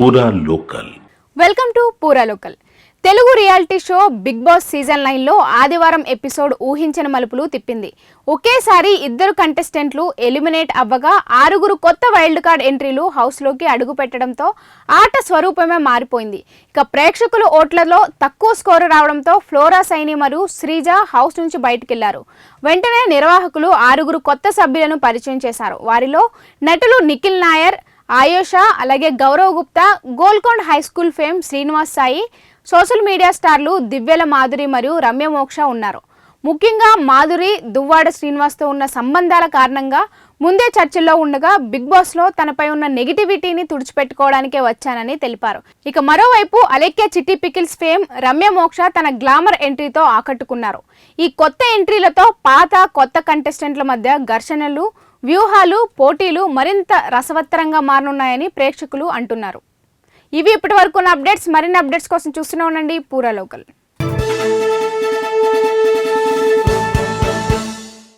Poora local welcome to Poora local Telugu reality show Bigg Boss season నైన్లో ఆదివారం episode ఊహించని మలుపులు తిప్పింది. ఒకేసారి ఇద్దరు కంటెస్టెంట్లు ఎలిమినేట్ అవ్వగా ఆరుగురు కొత్త వైల్డ్ కార్డ్ ఎంట్రీలు హౌస్లోకి అడుగు పెట్టడంతో ఆట స్వరూపమే మారిపోయింది. ఇక ప్రేక్షకుల ఓట్లలో తక్కువ స్కోరు రావడంతో ఫ్లోరా సైని మరియు శ్రీజ హౌస్ నుంచి బయటకెళ్ళారు. వెంటనే నిర్వాహకులు ఆరుగురు కొత్త సభ్యులను పరిచయం చేశారు. వారిలో నటులు నిఖిల్ నాయర్ ఆయుష అలాగే Gaurav Gupta Golconda high school fame Srinivas Sai social media స్టార్లు దివ్యల మాధురి మరియు రమ్య మోక్ష ఉన్నారు. ముఖ్యంగా మాధురి దువ్వాడ శ్రీనివాస్తో ఉన్న సంబంధాల కారణంగా ముందే చర్చల్లో ఉండగా బిగ్ బాస్లో తనపై ఉన్న నెగిటివిటీని తుడిచిపెట్టుకోవడానికే వచ్చానని తెలిపారు. ఇక మరోవైపు అలెక్య చిట్టి పికిల్స్ ఫేమ్ రమ్య మోక్ష తన గ్లామర్ ఎంట్రీతో ఆకట్టుకున్నారు. ఈ కొత్త ఎంట్రీలతో పాత కొత్త కంటెస్టెంట్ల మధ్య ఘర్షణలు వ్యూహాలు పోటీలు మరింత రసవత్తరంగా మారనున్నాయని ప్రేక్షకులు అంటున్నారు. ఇవి ఇప్పటి వరకు ఉన్న అప్డేట్స్. మరిన్ని అప్డేట్స్ కోసం చూస్తూనే ఉండండి పూరా లోకల్.